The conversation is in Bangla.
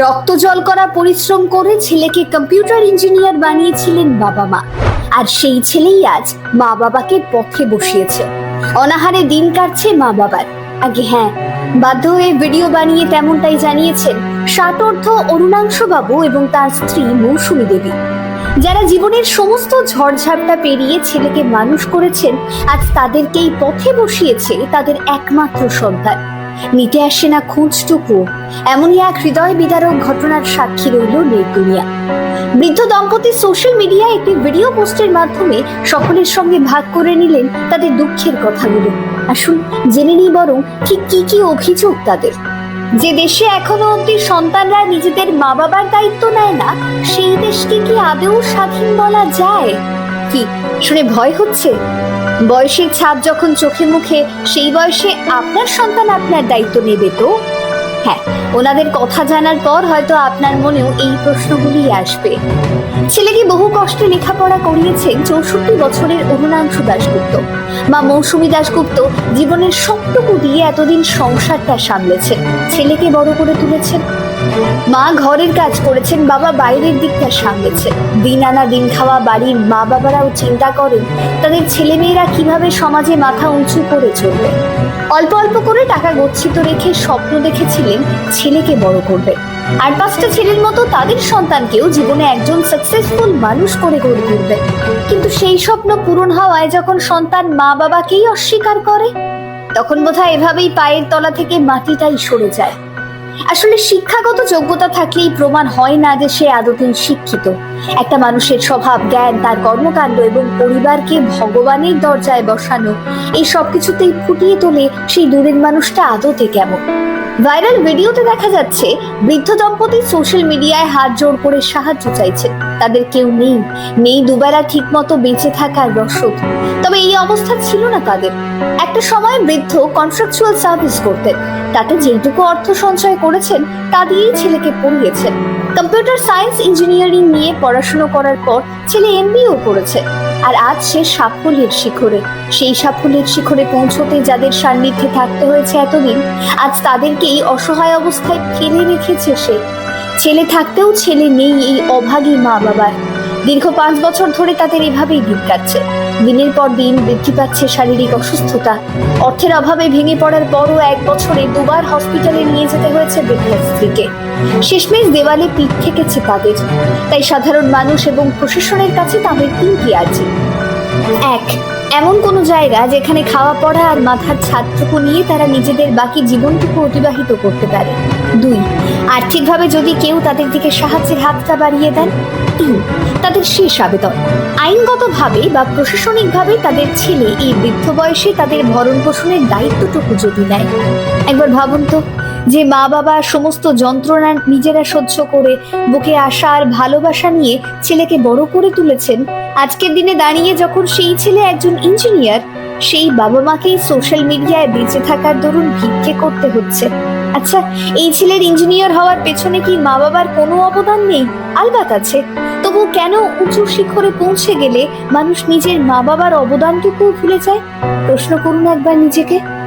রক্ত জল করা পরিশ্রম করে ছেলেকে কম্পিউটার ইঞ্জিনিয়ার বানিয়েছিলেন বাবা মা। আর সেই ছেলেই আজ মা বাবাকে পথে বসিয়েছে। অনাহারে দিন কাটছে মা বাবার। আগে হ্যাঁ বাধ্য হয়ে ভিডিও বানিয়ে তেমনটাই জানিয়েছেন ষাটর্ধ অরুণাংশু বাবু এবং তার স্ত্রী মৌসুমী দেবী। যারা জীবনের সমস্ত ঝড়ঝাপটা পেরিয়ে ছেলেকে মানুষ করেছেন, আজ তাদেরকেই পথে বসিয়েছে তাদের একমাত্র সন্তান। নিতে আসে না খুঁজটুকু এমনই এক হৃদয় বিদারক ঘটনার সাক্ষী রইল নেতুনিয়া বৃদ্ধ দম্পতি সোশ্যাল মিডিয়ায় একটি ভিডিও পোস্টের মাধ্যমে সকলের সঙ্গে ভাগ করে নিলেন তাদের দুঃখের কথাগুলো। আসুন জেনে নিই বরং ঠিক কি কি অভিযোগ তাদের। যে দেশে এখনও অব্দি সন্তানরা নিজেদের মা বাবার দায়িত্ব নেয় না, সেই দেশকে কি আদৌ স্বাধীন বলা যায়? কি, শুনে ভয় হচ্ছে? বয়সের ছাপ যখন চোখে মুখে, সেই বয়সে আপনার সন্তান আপনার দায়িত্ব নেবে তো? হ্যাঁ ওনাদের কথা জানার পর হয়তো আপনার মনেও এই প্রশ্নগুলি আসবে। ছেলেকে বহু কষ্টে লেখাপড়া করিয়েছেন চৌষট্টি বছরের অরুণাংশু দাশগুপ্ত। মা মৌসুমী দাশগুপ্ত জীবনের সবটুকু দিয়ে এতদিন সংসারটা সামলেছেন। ছেলেকে বড় করে তুলেছেন। মা ঘরের কাজ করেছেন, বাবা বাইরের দিকটা সামলেছেন। দিন আনা দিন খাওয়া, বাড়ির মা বাবারাও চিন্তা করেন, তাদের ছেলেমেয়েরা কীভাবে সমাজে মাথা উঁচু করে চলবে। অল্প অল্প করে টাকা গচ্ছিত রেখে স্বপ্ন দেখেছিলেন, ছেলেকে বড় করবে। আর পাঁচটা ছেলের মতো তাদের সন্তানকেও জীবনে একজন সাকসেসফুল মানুষ করে গড়ে তুলবে। কিন্তু সেই স্বপ্ন পূরণ হওয়ায় যখন সন্তান মা বাবাকেই অস্বীকার করে, তখন বোধহয় এভাবেই পায়ের তলা থেকে মাটিটাই সরে যায়। আসলে শিক্ষাগত যোগ্যতা থাকলেই প্রমাণ হয় না যে সে আদতেই শিক্ষিত। একটা মানুষের স্বভাব, জ্ঞান, তার কর্মকাণ্ড এবং পরিবারকে ভগবানের দরজায় বসানো, এই সবকিছুতেই ফুটিয়ে তোলে সেই দূরের মানুষটা আদতে কেমন। ভাইরাল ভিডিওতে দেখা যাচ্ছে, বৃদ্ধ দম্পতি সোশ্যাল মিডিয়ায় হাত জোড় করে সাহায্য চাইছেন। তাদের কেউ নেই। নেই দুবেলা ঠিক মতো বেঁচে থাকার রসদ। তবে এই অবস্থা ছিল না তাদের। একটা সময় বৃদ্ধ কন্ট্রাকচুয়াল সার্ভিস করতেন। তাতে যেটুকু অর্থ সঞ্চয় করেছেন, তা দিয়েই ছেলেকে পড়িয়েছেন। কম্পিউটার সায়েন্স ইঞ্জিনিয়ারিং নিয়ে পড়াশুনো করার পর ছেলে এমবিও করেছে। আর আজ সে সাফল্যের শিখরে। সেই সাফল্যের শিখরে পৌঁছতে যাদের সান্নিধ্যে থাকতে হয়েছে এতদিন, আজ তাদেরকে এই অসহায় অবস্থায় ফেলে রেখেছে সে। ছেলে থাকতেও ছেলে নেই এই অভাগী মা বাবার দীর্ঘ পাঁচ বছর ধরে তাদের এভাবেই দিন কাটছে। দিনের পর দিন বৃদ্ধি পাচ্ছে শারীরিক অসুস্থতা। অর্থের অভাবে ভেঙে পড়ার পরও এক বছরে দুবার হসপিটালে নিয়ে যেতে হয়েছে বৃদ্ধা স্ত্রীকে। শেষমেশ দেওয়ালে পিঠ ঠেকেছে তাদের। তাই সাধারণ মানুষ এবং প্রশাসনের কাছে তাদের তিনটি আর্জি। এক, এমন কোনো জায়গা যেখানে খাওয়া পড়া আর মাথার ছাদটুকু নিয়ে তারা নিজেদের বাকি জীবনটুকু অতিবাহিত করতে পারে। দুই, আর্থিকভাবে যদি কেউ তাদের দিকে সাহায্যের হাতটা বাড়িয়ে দেন, তিন, তাদের শেষ আবেদন। আইনগতভাবে বা প্রশাসনিকভাবে তাদের ছেলে এই বৃদ্ধ বয়সে তাদের ভরণ পোষণের দায়িত্বটুকু যদি নেয়। একবার ভাবুন তো, যে মা বাবা সমস্ত যন্ত্রণা নিজেরা সহ্য করে বুকে আশা আর ভালোবাসা নিয়ে ছেলেকে বড় করে তুলেছেন, আজকের দিনে দাঁড়িয়ে যখন সেই ছেলে একজন ইঞ্জিনিয়ার, সেই বাবা মাকেই সোশ্যাল মিডিয়ায় বেঁচে থাকার দরুন ভিক্ষে করতে হচ্ছে। আচ্ছা এই ছেলের ইঞ্জিনিয়ার হওয়ার পেছনে কি মা বাবার কোনো অবদান নেই? আলবাত আছে। তবু কেন উঁচু শিখরে পৌঁছে গেলে মানুষ নিজের মা বাবার অবদানটুকু ভুলে যায়? প্রশ্ন করুন একবার নিজেকে।